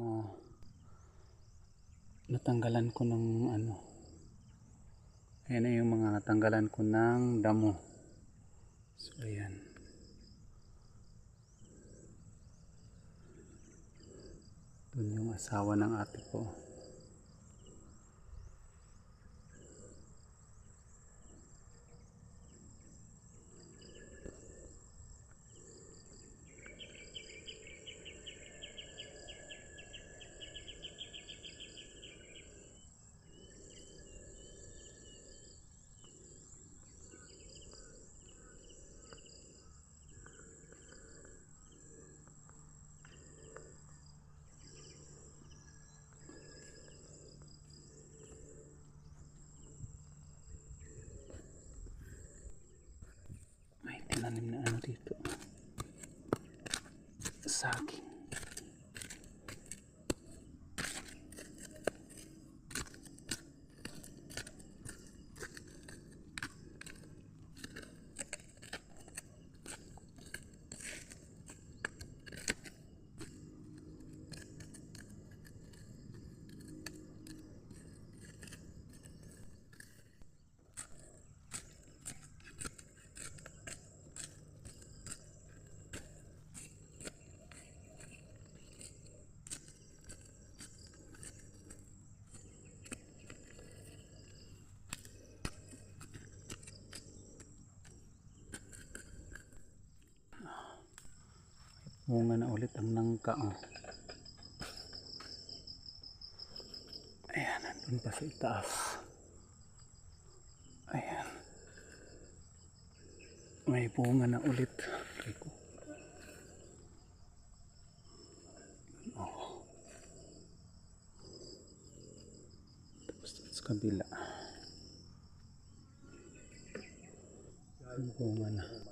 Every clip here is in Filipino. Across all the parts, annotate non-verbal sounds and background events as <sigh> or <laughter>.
mga natanggalan ko ng ano. Ayan na yung mga natanggalan ko ng damo. So ayan. Dun yung asawa ng ate ko may tinanim na ano dito. Saging bunga na ulit ang nangka oh. ayan nandun pa sa itaas ayan may bunga na ulit Rico. oh. tapos sa kabila bunga na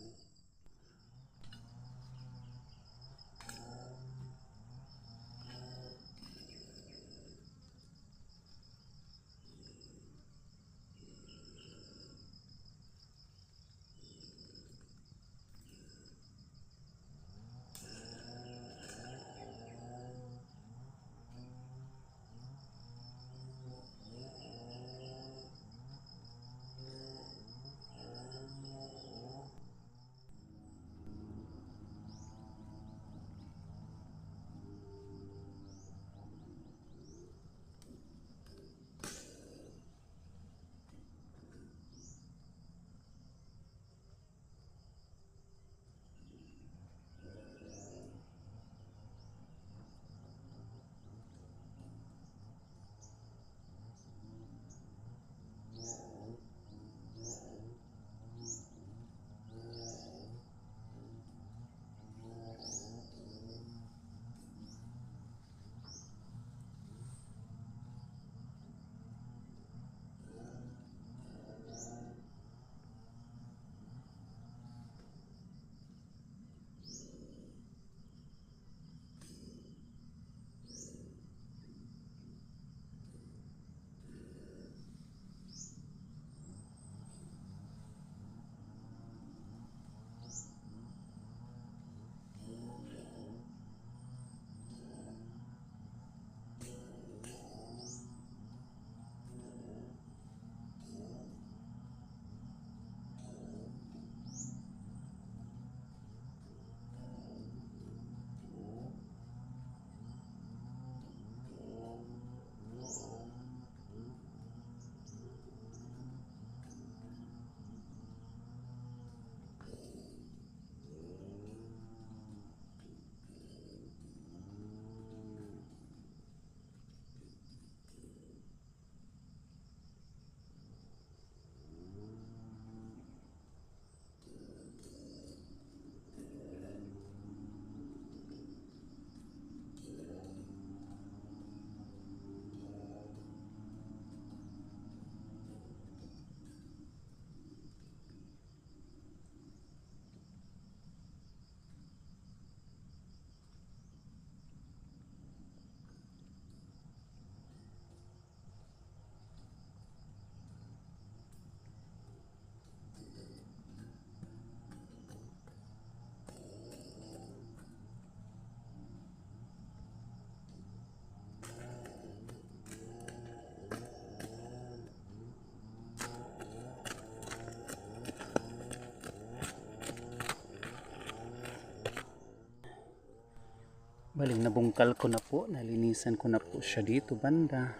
Baling nabungkal ko na po, nalinisan ko na po siya dito banda.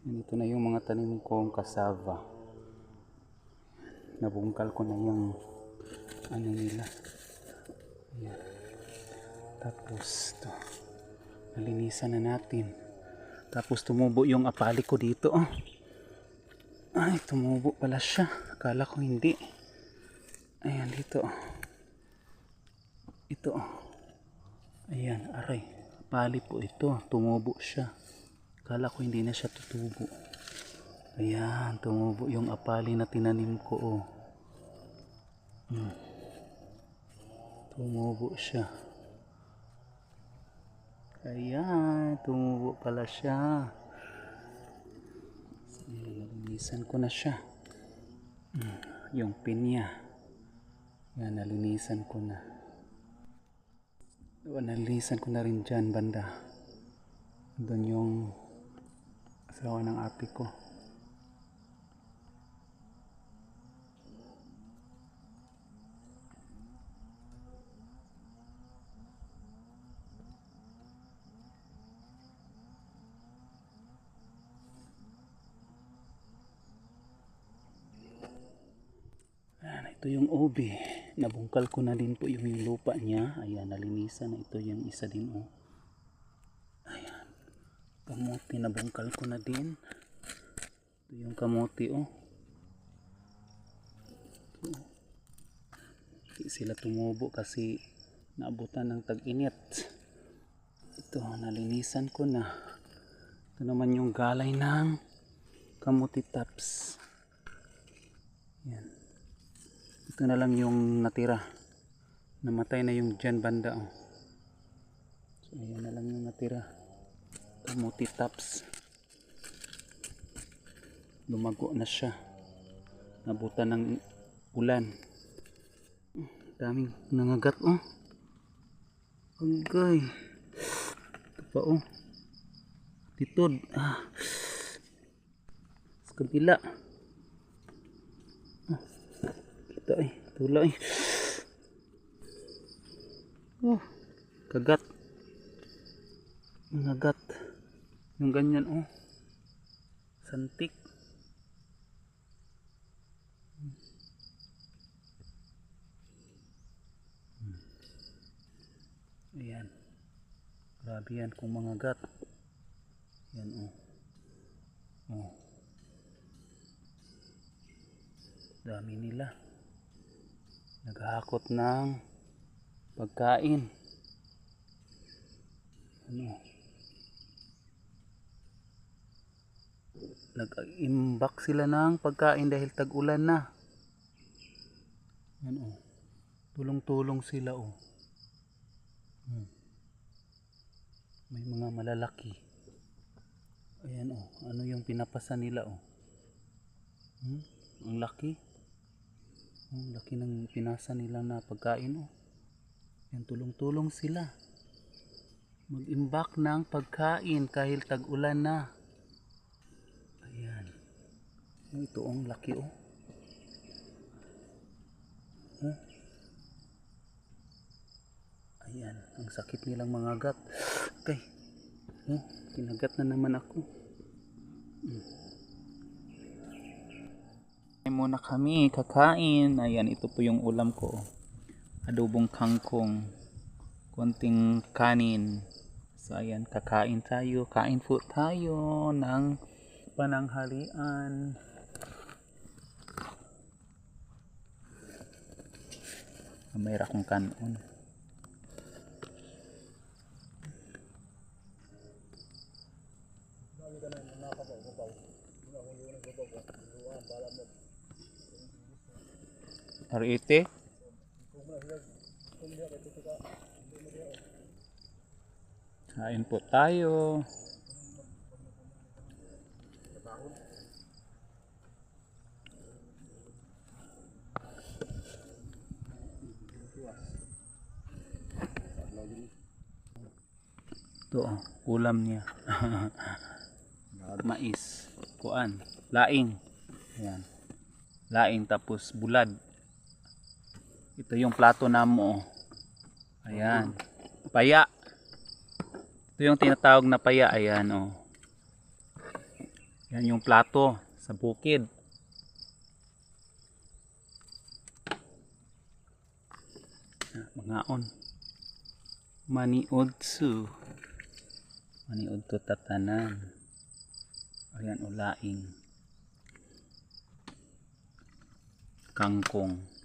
Ito na yung mga tanim kong kasava. Nabungkal ko na yung ano nila. Ayan. Tapos to. Nalinisan na natin. Tapos tumubo yung apali ko dito. Oh. Ay, tumubo pala siya. Akala ko hindi. Ayan, dito. oh. Ito. oh. Ayan, aray. Apali po ito. Tumubo siya. Akala ko hindi na siya tutubo. Ayan, tumubo yung apali na tinanim ko. Oh. Hmm. Tumubo siya. Ayan, tumubo pala siya. Nalinisan ko na siya. Hmm, Yung pinya. Yan, nalinisan ko na. Nalinisan ko na rin dyan, banda. Doon yung asawa ng ate ko. Ito yung obi. Nabungkal ko na din po yung lupa niya. Ayan, nalinisan na ito yung isa din oh. Ayan. Kamuti, nabungkal ko na din. Ito yung kamuti oh. Hindi sila tumubo kasi naabutan ng tag-init. Ito, nalinisan ko na. Ito naman yung galay ng kamuti tops. Yan. Ito na lang yung natira. Namatay na yung dyan banda. Oh. So, ayan na lang yung natira. Kamuti tops. Lumago na siya. Nabutan ng ulan. Daming nangagat oh. Agay. Ito pa oh. Titod. Ah. Sa kabila. Ito ay, tula ay. Oh, kagat. Nangagat. Yung ganyan oh. Santik. Hmm. Ayan. Grabe yan kung mga gat. Yan oh. Oh. Dami nila. Naghahakot ng pagkain. Ano? Nag-imbak sila ng pagkain dahil tag-ulan na. Yan oh. Tulong-tulong sila oh. Hmm. May mga malalaki. Ayan oh. Ano yung pinapasa nila oh. Hmm? Ang laki. Ang laki ng pinasa nila na pagkain oh. Yan tulong-tulong sila. Mag-imbak ng pagkain kahit tag-ulan na. Ayan. Ito ang laki oh. Oh. Ayan, ang sakit nilang mga gat. Okay. Oh, kinagat na naman ako. Ay muna kami kakain. Ayan, ito po yung ulam ko. Adobong kangkong. Konting kanin. So ayan, kakain tayo. Kain po tayo ng pananghalian. May rakong kanon. R80 Kain po tayo. Ito, oh, ulam niya. <laughs> Mais, kuan, laing. Ayan. Laing tapos bulad. Ito yung plato na mo. oh. Ayan. Paya. Ito yung tinatawag na paya. Ayan oh. Yan yung plato sa bukid. Mangaon. Maniod su. Maniod to tatanan. Ayan ulaing. Kangkong.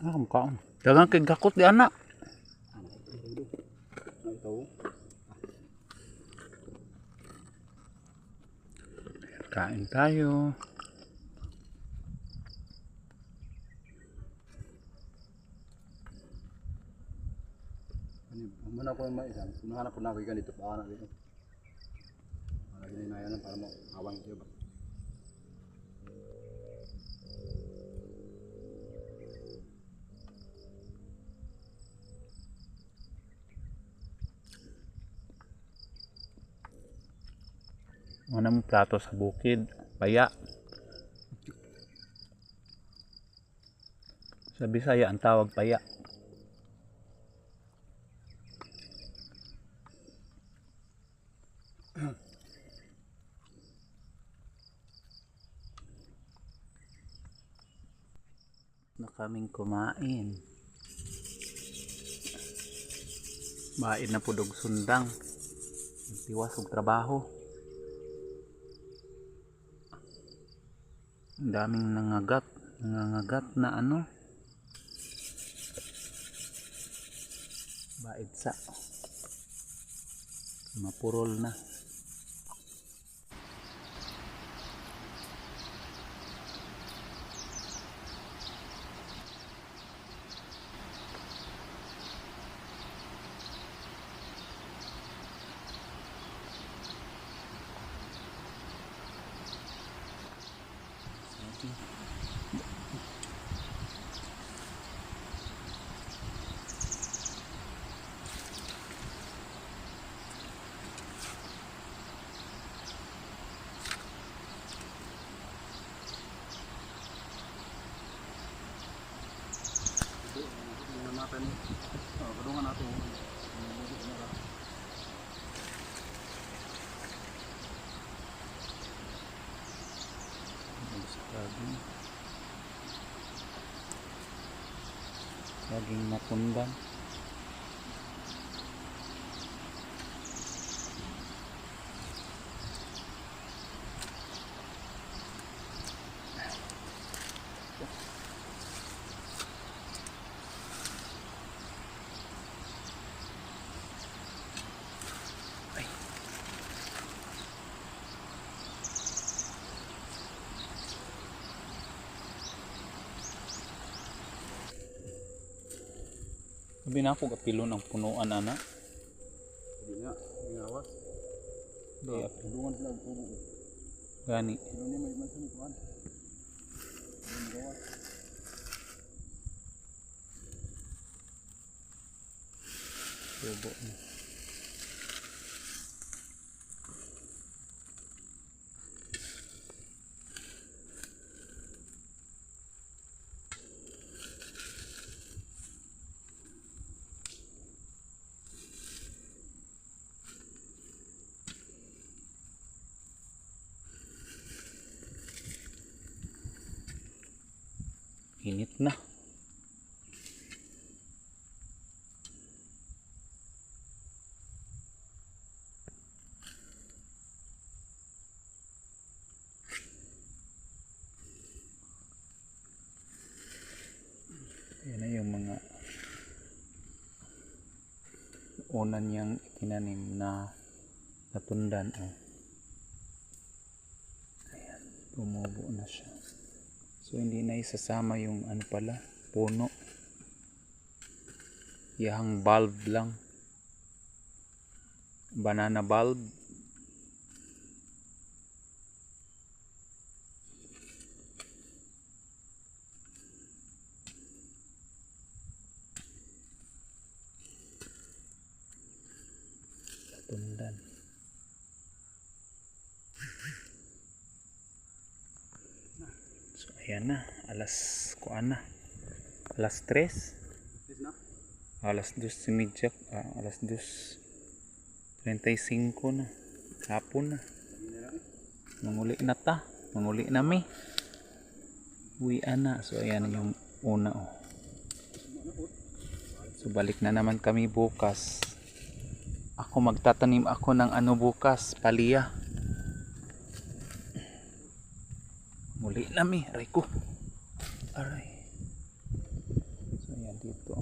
Ah, kamu Dagang kay gakot di anak. Kain tayo. Muna ko yung maisan, sunahan ko na ako ganito pa na dito. Para gininayan para mo awang siya ba. Ano mo plato sa bukid? Paya. Sa Bisaya ang tawag paya. na kaming kumain. Baid na pudog sundang. Tiwas og trabaho. Daming nangagat. Nangangagat na ano. Baid sa. Mapurol na. Tingnan natin. Oh, kadungan natin. Saging. Saging matundang. Sabi na ako kapilo ng punuan ana. Hindi nga, hindi nga awas. Di Kadungan sila ang puno. gani. Pero hindi may mansan ito an. Hindi. Tubo na. Init na. Yan na yung mga una niyang itinanim na natundan. Oh. Ayan, tumubo na siya. So hindi na isasama yung ano pala, puno. Yahang bulb lang. Banana bulb. Tundan. So ayan na, alas kuan na. Alas 3. Please na. Alas 2 si Midjak, ah, alas 2. 35 na. Hapon na. Manguli na ta. Manguli na mi. Uwian na. So ayan yung una oh. So balik na naman kami bukas. Ako magtatanim ako ng ano bukas, paliya. Muli na mi, aray ko. Aray. So ayan dito.